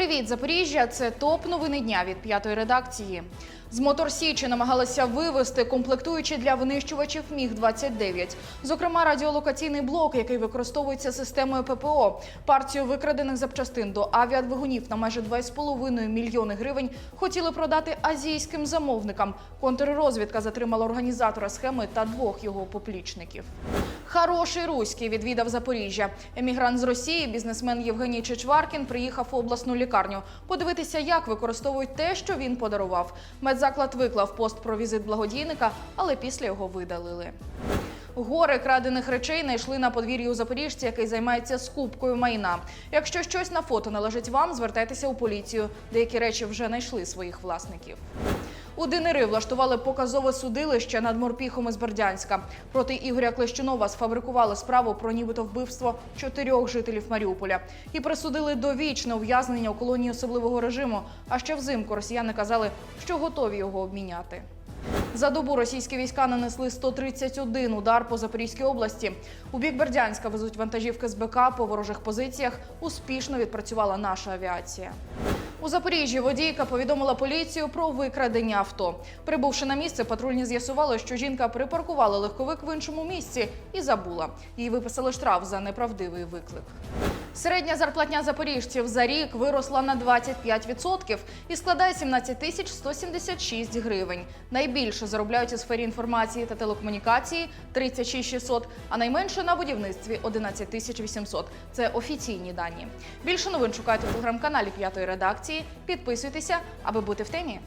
Привіт, Запоріжжя! Це топ новини дня від п'ятої редакції. З Моторсічі намагалися вивести комплектуючі для винищувачів Міг 29 Зокрема, радіолокаційний блок, який використовується системою ППО. Партію викрадених запчастин до авіадвигунів на майже 2,5 мільйони гривень хотіли продати азійським замовникам. Контррозвідка затримала організатора схеми та двох його поплічників. Хороший руський відвідав Запоріжжя. Емігрант з Росії, бізнесмен Євгеній Чичваркін, приїхав в обласну лікарню подивитися, як використовують те, що він подарував. Медзаклад виклав пост про візит благодійника, але після його видалили. Гори крадених речей знайшли на подвір'ї у запоріжця, який займається скупкою майна. Якщо щось на фото належить вам, звертайтеся у поліцію. Деякі речі вже знайшли своїх власників. У Динери влаштували показове судилище над морпіхом із Бердянська. Проти Ігоря Клещунова сфабрикували справу про нібито вбивство чотирьох жителів Маріуполя і присудили довічне ув'язнення у колонії особливого режиму. А ще взимку росіяни казали, що готові його обміняти. За добу російські війська нанесли 131 удар по Запорізькій області. У бік Бердянська везуть вантажівки з БК по ворожих позиціях. Успішно відпрацювала наша авіація. У Запоріжжі водійка повідомила поліцію про викрадення авто. Прибувши на місце, патрульні з'ясували, що жінка припаркувала легковик в іншому місці і забула. Їй виписали штраф за неправдивий виклик. Середня зарплатня запоріжців за рік виросла на 25% і складає 17 тисяч 176 гривень. Найбільше заробляють у сфері інформації та телекомунікації 36 600, а найменше на будівництві 11 тисяч 800. Це офіційні дані. Більше новин шукайте у телеграм-каналі п'ятої редакції. Підписуйтеся, аби бути в темі.